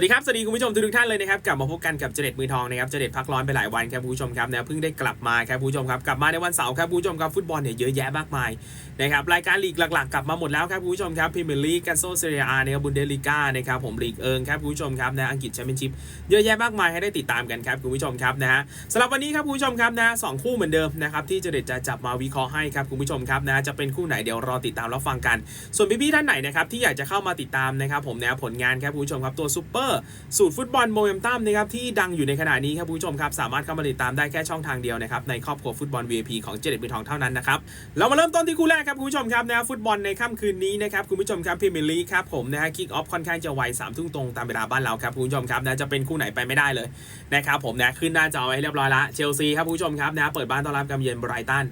วัสดีครับ สวัสดีคุณผู้ชมทุกท่านเลยนะครับ กลับมาพบกันกับเจเด็ดมือทองนะครับ เจเด็ดพักร้อนไปหลายวันครับคุณผู้ชมครับนะเพิ่งได้กลับมาครับคุณผู้ชมครับ กลับมาในวันเสาร์ครับคุณผู้ชมครับฟุตบอลเนี่ยเยอะแยะมากมายนะครับ รายการลีกหลักๆ กลับมาหมดแล้วครับคุณผู้ชมครับพรีเมียร์ลีกกันโซเซียอานะครับบุนเดลิก้านะครับผมลีกเอิงครับคุณผู้ชมครับนะอังกฤษแชมเปี้ยนชิพเยอะแยะมากมายให้ได้ติดตามกันครับคุณผู้ชมครับนะฮะสำหรับวันนี้ครับคุณผู้ชมครับนะสองคู่เหมือนเดิมนะครับที่เจเด็ดจะจับมาวิเคราะห์ให้ครับคุณผู้ชมครับนะจะเป็นคู่ไหนเดี๋ยวรอติดตามรับฟังกัน ส่วนพี่ๆท่านไหนนะครับที่อยากจะเข้ามาติดตามนะครับผมนะผลงานครับคุณผู้ชมครับตัวซูเปอร์สูตรฟุตบอลโมเมนตัมนะครับที่ดังอยู่ในขณะนี้ครับผู้ชมครับสามารถเข้ามาติดตามได้แค่ช่องทางเดียวนะครับในครอบครัวฟุตบอล VIP ของเจเด็ดมือทองเท่านั้นนะครับเรามาเริ่มต้นที่คู่แรกครับผู้ชมครับนะฟุตบอลในค่ำคืนนี้นะครับคุณผู้ชมครับพรีเมียร์ลีกครับผมนะฮะคิกออฟค่อนข้างจะไวสามทุ่มตรงตามเวลาบ้านเราครับผู้ชมครับนะจะเป็นคู่ไหนไปไม่ได้เลยนะครับผมนะขึ้นหน้าจอไว้เรียบร้อยละเชลซีครับผู้ชมครับนะเปิดบ้านต้อนรับกาเยือนไบรตัน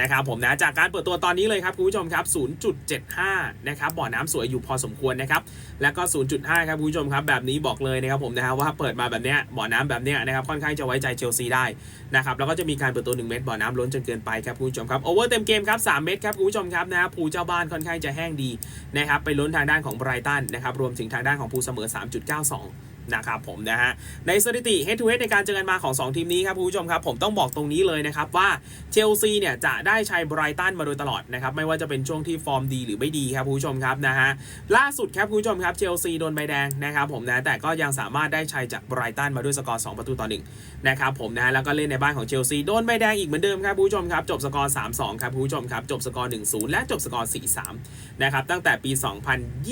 นะครับผมนะจากการเปิดตัวตอนนี้เลยครับคุณผู้ชมครับ 0.75 นะครับบ่อน้ำสวยอยู่พอสมควรนะครับแล้วก็ 0.5 ครับคุณผู้ชมครับแบบนี้บอกเลยนะครับผมนะฮะว่าเปิดมาแบบเนี้ยบ่อน้ำแบบเนี้ยนะครับค่อนข้างจะไว้ใจเชลซีได้นะครับแล้วก็จะมีการเปิดตัว 1 เม็ดบ่อน้ำล้นจนเกินไปครับคุณผู้ชมครับโอเวอร์เต็มเกมครับ 3 เม็ดครับคุณผู้ชมครับนะฮะภูเจ้าบ้านค่อนข้างจะแห้งดีนะครับไปล้นทางด้านของไบรตันนะครับรวมถึงทางด้านของภูเสมอ 3.92นะครับผมนะฮะในสถิติ head to head ในการเจอกันมาของ 2 ทีมนี้ครับคุณผู้ชมครับผมต้องบอกตรงนี้เลยนะครับว่าเชลซีเนี่ยจะได้ชัยไบรตันมาโดยตลอดนะครับไม่ว่าจะเป็นช่วงที่ฟอร์มดีหรือไม่ดีครับคุณผู้ชมครับนะฮะล่าสุดครับคุณผู้ชมครับเชลซีโดนใบแดงนะครับผมนะแต่ก็ยังสามารถได้ชัยจากไบรตันมาด้วยสกอร์ 2 ประตูต่อ1นะครับผมนะฮะแล้วก็เล่นในบ้านของเชลซีโดนใบแดงอีกเหมือนเดิมครับคุณผู้ชมครับจบสกอร์ 3-2 ครับคุณผู้ชมครับจบสกอร์1-0และจบสกอร์ 4-3 นะครับตั้งแต่ปี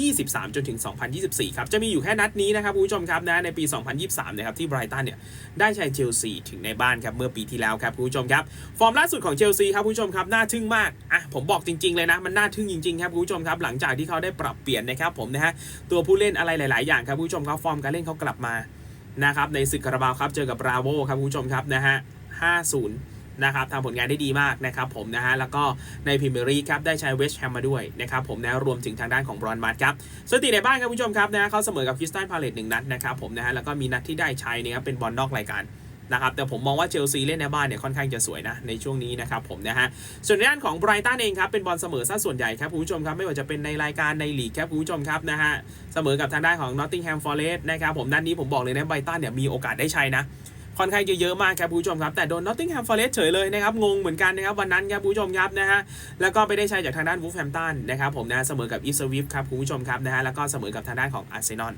2023 จนถึง 2024 ครับจะมีอยู่แค่นัดนี้นะครับคุณผู้ชมครับนะในปี 2023 นะครับที่ไบรตันเนี่ยได้ชัยเชลซีถึงในบ้านครับเมื่อปีที่แล้วครับคุณผู้ชมครับ ฟอร์มล่าสุดของเชลซีครับคุณผู้ชมครับน่าทึ่งมากอะผมบอกจริงๆเลยนะมันน่าทึ่งจริงๆครับคุณผู้ชมครับหลังจากที่เขาได้ปรับเปลี่ยนนะครับผมนะฮะตัวผู้เล่นอะไรหลาย ๆ อย่างครับคุณผู้ชมครับฟอร์มการเล่นเขากลับมานะครับในศึกคาราบาวครับเจอกับบราโวครับคุณผู้ชมครับนะฮะ5-0 นะครับทำผลงานได้ดีมากนะครับผมนะฮะแล้วก็ในพรีเมียร์ลีกครับได้ใช้เวสต์แฮมมาด้วยนะครับผมนะรวมถึงทางด้านของบรอนมัดครับสถิติในบ้านครับคุณผู้ชมครับนะเขาเสมอกับคริสตันพาเลตหนึ่งนัดนะครับผมนะฮะแล้วก็มีนัดที่ได้ใช้นะครับเป็นบอลนอกรายการนะครับแต่ผมมองว่าเชลซีเล่นในบ้านเนี่ยค่อนข้างจะสวยนะในช่วงนี้นะครับผมนะฮะส่วนด้านของไบรตันเองครับเป็นบอลเสมอซะส่วนใหญ่ครับคุณผู้ชมครับไม่ว่าจะเป็นในรายการในลีกครับคุณผู้ชมครับนะฮะเสมอกับทางด้านของนอตติงแฮมฟอร์เรสต์นะครับผมนัดนี้ผมบอกเลยนะไบรตันเนี่ยมีโอกาสได้ใช้นะ ค่อนข้างเยอะๆมากครับผู้ชมครับแต่โดนนอตติงแฮมฟอร์เรสเฉยเลยนะครับงงเหมือนกันนะครับวันนั้นครับผู้ชมครับนะฮะแล้วก็ไปได้ชัยจากทางด้านวูฟแฮมตันนะครับผมนะเสมอกับอีสวิฟครับผู้ชมครับนะฮะแล้วก็เสมอกับทางด้านของอาร์เซนอล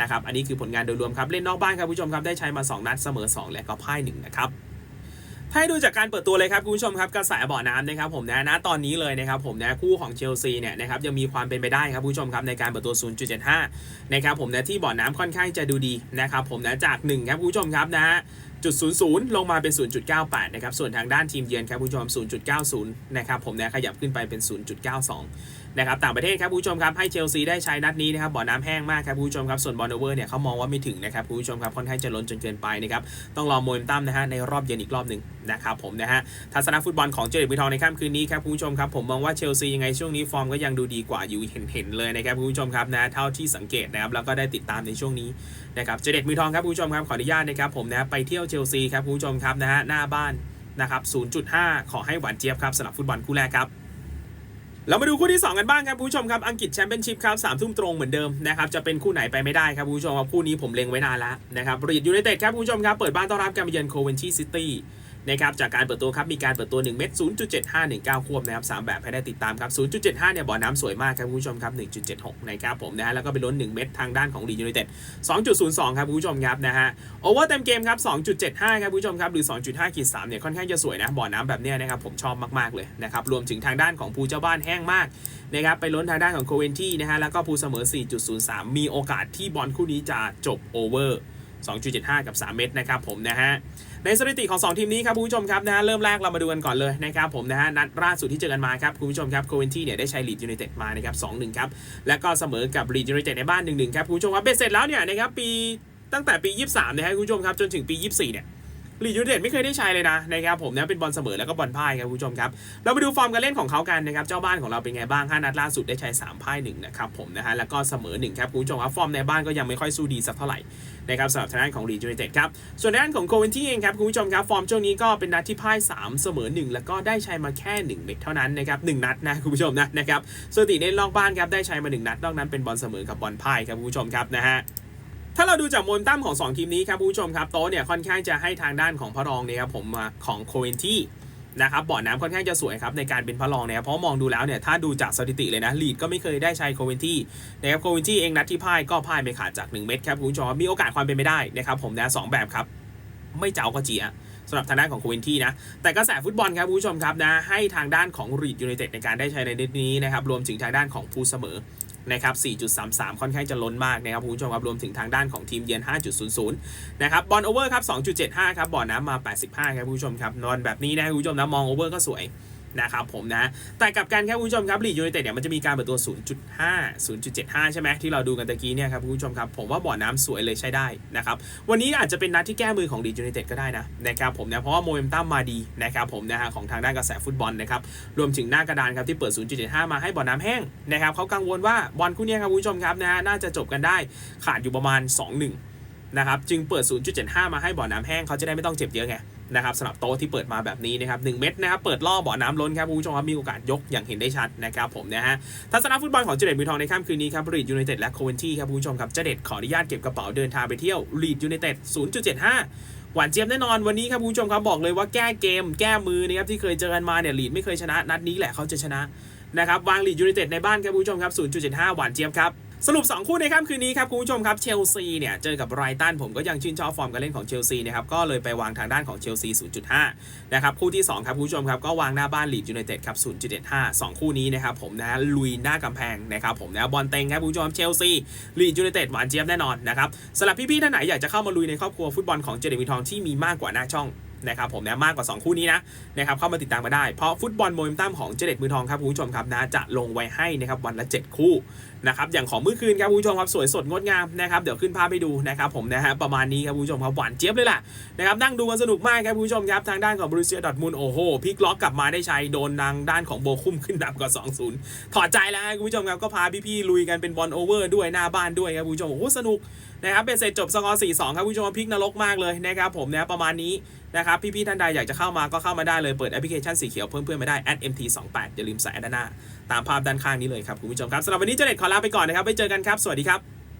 นะครับอันนี้คือผลงานโดยรวมครับเล่นนอกบ้านครับผู้ชมครับได้ใช้มา 2 นัดเสมอ 2 และก็พ่ายหนึ่งนะครับ ถ้าดูจากการเปิดตัวเลยครับคุณผู้ชมครับกระแสบ่อน้ำนะครับผมนะณตอนนี้เลยนะครับผมนะคู่ของเชลซีเนี่ยนะครับยังมีความเป็นไปได้ครับคุณผู้ชมครับในการเปิดตัว 0.75 นะครับผมนะที่บ่อน้ำค่อนข้างจะดูดีนะครับผมนะจาก1ครับคุณผู้ชมครับนะ ฮะจุด00 ลงมาเป็น 0.98 นะครับ ส่วนทางด้านทีมเยือนครับผู้ชม 0.90 นะครับ ผมนะขยับขึ้นไปเป็น 0.92 นะครับ ต่างประเทศครับผู้ชมครับ ให้เชลซีได้ใช้นัดนี้นะครับ บ่อน้ำแห้งมากครับผู้ชมครับ ส่วนบอลโอเวอร์เนี่ยเขามองว่าไม่ถึงนะครับผู้ชมครับ ค่อนข้างจะล้นจนเกินไปนะครับ ต้องรอโมเมนตัมนะฮะในรอบเย็นอีกรอบหนึ่งนะครับผมนะฮะ ทัศนฟุตบอลของเจเดตมือทองในค่ำคืนนี้ครับผู้ชมครับ ผมมองว่าเชลซียังไงช่วงนี้ฟอร์มก็ยังดูดีกว่าอยู่เห็นๆเลยนะครับผู้ชมครับนะ เท่าที่สังเกตนะครับ แล้วก็ได้ติดตามในช่วงนี้นะครับ เจเดตมือทองครับผู้ชมครับขออนุญาตนะครับผมนะไปเที่ยวเชลซีครับคุณผู้ชมครับนะฮะหน้าบ้านนะครับ 0.5 ขอให้หวานเจี๊ยบครับสำหรับฟุตบอลคู่แรกครับเรามาดูคู่ที่ 2 กันบ้างครับผู้ชมครับ อังกฤษแชมเปี้ยนชิพครับสามทุ่มตรงเหมือนเดิมนะครับจะเป็นคู่ไหนไปไม่ได้ครับผู้ชมครับคู่นี้ผมเล็งไว้นานแล้วนะครับรีดยูไนเต็ดครับผู้ชมครับ เปิดบ้านต้อนรับการมาเยือนโคเวนชีซิตี้ นะครับจากการเปิดตัวครับมีการเปิดตัว 1 เม็ด0.7519 ควบนะครับ3แบบให้ได้ติดตามครับ 0.75 เนี่ยบ่อน้ำสวยมากครับคุณผู้ชมครับ 1.76 นะครับผมนะฮะแล้วก็ไปล้น 1 เม็ดทางด้านของลียูไนเต็ด2.02 ครับคุณผู้ชมครับนะฮะโอเวอร์เต็มเกมครับ 2.75 ครับคุณผู้ชมครับหรือ 2.5ขีด3เนี่ยค่อนข้างจะสวยนะบ่อน้ำแบบเนี้ยนะครับผมชอบมากๆเลยนะครับรวมถึงทางด้านของภูเจ้าบ้านแห้งมากนะครับไปล้นทางด้านของโคเวนที่นะฮะแล้วก็ภูเสมอ 4.03 มีโอกาสที่บอลคู่นี้จะจบโอเวอร์ 2.75 กับ 3 เมตรนะครับผมนะฮะในสถิติของ 2 ทีมนี้ครับคุณผู้ชมครับนะฮะเริ่มแรกเรามาดูกันก่อนเลยนะครับผมนะฮะนัดล่าสุดที่เจอกันมาครับคุณผู้ชมครับโคเวนตี้เนี่ยได้ใช้ลีดยูไนเต็ดมานะครับ2-1ครับแล้วก็เสมอกับลีดยูไนเต็ดในบ้าน1-1ครับคุณผู้ชมครับเบ็ดเสร็จแล้วเนี่ยนะครับปีตั้งแต่ปี 23 นะฮะคุณผู้ชมครับจนถึงปี 24 เนี่ย ลีดยูไนเต็ดไม่เคยได้ใช้เลยนะนะครับผมนะเป็นบอลเสมอแล้วก็บอลพ่ายครับคุณผู้ชมครับเราไปดูฟอร์มการเล่นของเขากันนะครับเจ้าบ้านของเราเป็นไงบ้าง5นัดล่าสุดได้ใช้3พ่าย1นะครับผมนะฮะแล้วก็เสมอ1ครับคุณผู้ชมครับฟอร์มในบ้านก็ยังไม่ค่อยสู้ดีสักเท่าไหร่นะครับสำหรับทางด้านของลีดยูไนเต็ดครับส่วนด้านของโคเวนที่เองครับคุณผู้ชมครับฟอร์มช่วงนี้ก็เป็นนัดที่พ่าย3 เสมอ 1 แล้วก็ได้ใช้มาแค่ 1 เม็ดเท่านั้นนะครับหนึ่งนัดนะคุณผู้ชมนะนะครับสถิติในรอบบ้านครับได้ใช้มา 1 นัดนอกนั้นเป็นบอลเสมอกับบอลพ่ายครับคุณผู้ชมครับนะฮะ ถ้าเราดูจากโมเมนตัมของ 2 ทีมนี้ครับผู้ชมครับโต๊ะเนี่ยค่อนข้างจะให้ทางด้านของพระรองเนี่ยครับผมของโคเวนที่นะครับบ่อน้ำค่อนข้างจะสวยครับในการเป็นพระรองเนี่ยเพราะมองดูแล้วเนี่ยถ้าดูจากสถิติเลยนะลีดก็ไม่เคยได้ใช้โคเวนที่นะครับโคเวนที่เองนัดที่พ่ายก็พ่ายไม่ขาดจาก 1 เม็ดครับคุณผู้ชมมีโอกาสความเป็นไปได้นะครับผมนะสองแบบครับ ไม่เจ้าก็เจียสำหรับทางด้านของโคเวนที่นะ แต่กระแสฟุตบอลครับคุณผู้ชมครับนะให้ทางด้านของรีดยูไนเต็ดในการได้ใช้ในนัดนี้นะครับรวมถึงทางด้านของผู้เสมอ นะครับ 4.33 ค่อนข้างจะล้นมากนะครับคุณผู้ชมครับรวมถึงทางด้านของทีมเยือน 5.00 นะครับบอลโอเวอร์ครับ 2.75 ครับบ่อน้ำมา 85 ครับคุณผู้ชมครับนอนแบบนี้นะคุณผู้ชมนะมองโอเวอร์ก็สวย นะครับผมนะ แต่กับกันครับคุณผู้ชมครับลีดยูไนเต็ดเนี่ยมันจะมีการเปิดตัว 0.5 0.75 ใช่ไหมที่เราดูกันตะกี้เนี่ยครับคุณผู้ชมครับผมว่าบ่อน้ำสวยเลยใช้ได้นะครับวันนี้อาจจะเป็นนัดที่แก้มือของลีดยูไนเต็ดก็ได้นะนะครับผมนะเพราะว่าโมเมนตัมมาดีนะครับผมนะฮะของทางด้านกระแสฟุตบอลนะครับรวมถึงหน้ากระดานครับที่เปิด 0.75 มาให้บ่อน้ำแห้งนะครับเขากังวลว่าบอลคู่นี้ครับคุณผู้ชมครับนะฮะน่าจะจบกันได้ขาดอยู่ประมาณ 2-1 นะครับจึงเปิด 0.75 มาให้บ่อน้ำแห้งเขาจะได้ไม่ต้องเจ็บเยอะไงนะครับสำหรับโต๊ะที่เปิดมาแบบนี้นะครับ1เม็ดนะครับเปิดล่อบ่อน้ำล้นครับคุณผู้ชมครับมีโอกาสยกอย่างเห็นได้ชัดนะครับผมนะฮะทัศนฟุตบอลของเจเด็ดมือทองในค่ำคืนนี้ครับรีดยูไนเต็ดและโคเวนที่ครับคุณผู้ชมครับเจเด็ดขออนุญาตเก็บกระเป๋าเดินทางไปเที่ยวรีดยูไนเต็ด 0.75หวานเจี๊ยบแน่นอนวันนี้ครับคุณผู้ชมครับบอกเลยว่าแก้เกมแก้มือนะครับที่เคยเจอกันมาเนี่ยลีดไม่เคยชนะ นัดนี้แหละเขาจะชนะนะครับวางลีดยูไนเต็ดในบ้านครับคุณผู้ชมครับ 0.75 หวานเจี๊ยบครับ สรุป 2 คู่ในค่ำคืนนี้ครับคุณผู้ชมครับเชลซีเนี่ยเจอกับไรตันผมก็ยังชื่นชอบฟอร์มการเล่นของเชลซีนะครับก็เลยไปวางทางด้านของเชลซี 0.5 นะครับคู่ที่ 2 ครับคุณผู้ชมครับก็วางหน้าบ้านลีดยูไนเต็ดครับ 0.75 2 คู่นี้นะครับผมนะลุยหน้ากำแพงนะครับผมนะบอลเต็งครับคุณผู้ชมเชลซีลีดยูไนเต็ดหวานเจี๊ยบแน่นอนนะครับสำหรับพี่ๆท่านไหนอยากจะเข้ามาลุยในครอบครัวฟุตบอลของเจเดมีทองที่มีมากกว่าหน้าช่อง นะครับผมนะมากกว่า 2 คู่นี้นะนะครับเข้ามาติดตามมาได้ เพราะฟุตบอลโมเมนตัมของเจเด็ดมือทองครับคุณผู้ชมครับนะจะลงไว้ให้นะครับวันละ 7 คู่นะครับอย่างของเมื่อคืนครับคุณผู้ชมครับสวยสดงดงามนะครับเดี๋ยวขึ้นภาพให้ดูนะครับผมนะฮะประมาณนี้ครับคุณผู้ชมครับหวานเจี๊ยบเลยล่ะนะครับนั่งดูกันสนุกมากครับคุณผู้ชมครับทางด้านของบรูเซียดอทมูลโอ้โหพลิกล็อกกลับมาได้ใช้โดนทางด้านของโบคุ้มขึ้นดับกับ2-0ถอดใจแล้วครับคุณผู้ชมครับก็พาพี่ๆลุยกันเป็นบอลโอเวอร์ด้วยหน้าบ้านด้วยครับคุณผู้ชมโอ้โหสนุกนะครับเป็นเสร็จจบสกอร์4-2 ครับคุณผู้ชมพลิกนรกมากเลยนะครับผมนะประมาณนี้นะครับพี่ๆท่านใดอยากจะเข้ามาก็เข้ามาได้เลยเปิดแอปพลิเคชันสีเขียวเพิ่มเพื่อนมาได้ @mt28 อย่าลืมใส่แอดด้านหน้าตามภาพด้านข้างนี้เลยครับคุณผู้ชมครับสำหรับวันนี้เจเน็ตขอลาไปก่อนนะครับไว้เจอกันครับสวัสดีครับ